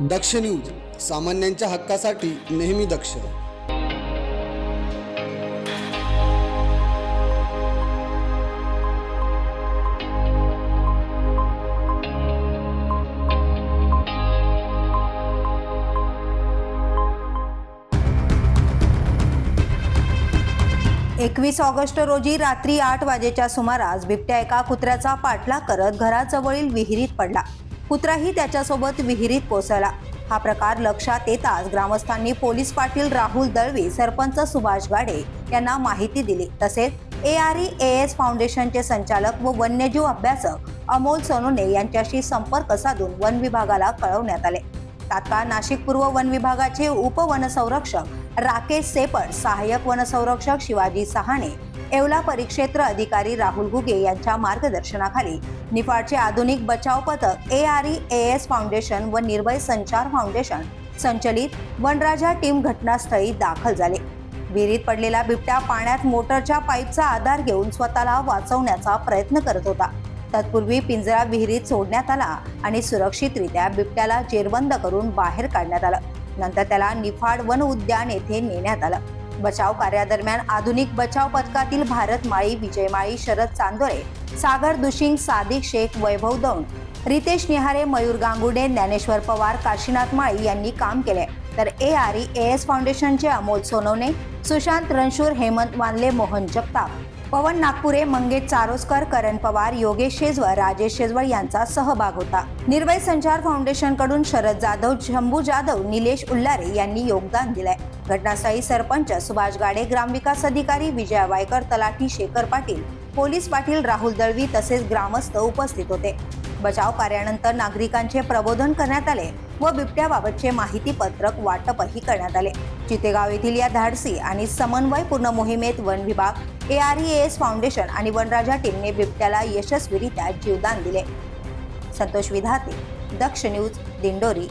दक्ष news सामान्यांच्या हक्कासाठी नेहमी दक्ष. एकवीस ऑगस्ट रोजी रात्री आठ वाजेच्या सुमारास बिबट्या एका कुत्र्याचा पाठलाग करत घराजवळील विहिरीत पडला. कुत्राही त्याच्यासोबत विहिरीत कोसळला. हा प्रकार लक्षात येताच ग्रामस्थांनी पोलीस पाटील राहुल दळवी सरपंच सुभाष गाडे यांना माहिती दिली. तसेच A R E A S फाउंडेशनचे संचालक व वन्यजीव अभ्यासक अमोल सोनोने यांच्याशी संपर्क साधून वन विभागाला कळवण्यात आले. तात्काळ नाशिक पूर्व वन विभागाचे उपवनसंरक्षक राकेश सेपट सहाय्यक वनसंरक्षक शिवाजी सहाणे येवला परिक्षेत्र अधिकारी राहुल घुगे यांच्या मार्गदर्शनाखाली निफाडचे आधुनिक बचाव पथक A R E A S foundation व निर्भय संचार फाउंडेशन संचलित वनराजा टीम घटनास्थळी दाखल झाले. विहिरीत पडलेला बिबट्या पाण्यात मोटरच्या पाईपचा आधार घेऊन स्वतःला वाचवण्याचा प्रयत्न करत होता. तत्पूर्वी पिंजरा विहिरीत सोडण्यात आला आणि सुरक्षितरित्या बिबट्याला जेरबंद करून बाहेर काढण्यात आलं. नंतर त्याला निफाड वन उद्यान येथे नेण्यात आलं. बचाव कार्यादरम्यान आधुनिक बचाव पथकातील भारत माळी विजय माळी शरद चांदोरे सागर दुशिंग सादिक शेख वैभव दौंड रितेश निहारे मयूर गांगुडे ज्ञानेश्वर पवार काशीनाथ माळी यांनी काम केले. तर A R E A S फाउंडेशनचे अमोल सोनवणे सुशांत रणशूर हेमंत वानले मोहन जगताप पवन नागपुरे मंगेश चारोस्कर करण पवार योगेश शेजवळ राजेश शेजवळ यांचा सहभाग होता. निर्भय संचार फाउंडेशनकडून शरद जाधव शंभू जाधव निलेश उल्लारे यांनी योगदान दिलंय. घटनास्थळी सरपंच सुभाष गाडे ग्रामविकास अधिकारी विजया वायकर तलाठी शेखर पाटील पोलीस पाटील राहुल दळवी तसेच ग्रामस्थ उपस्थित होते. बचाव कार्यानंतर नागरिकांचे प्रबोधन करण्यात आले व बिबट्याबाबतचे माहिती पत्रक वाटपही करण्यात आले. चितेगाव येथील या धाडसी आणि समन्वयपूर्ण मोहिमेत वन विभाग A R E S foundation आणि वनराजा टीमने बिबट्याला यशस्वीरित्या जीवदान दिले. संतोष विधाते दक्ष न्यूज दिंडोरी.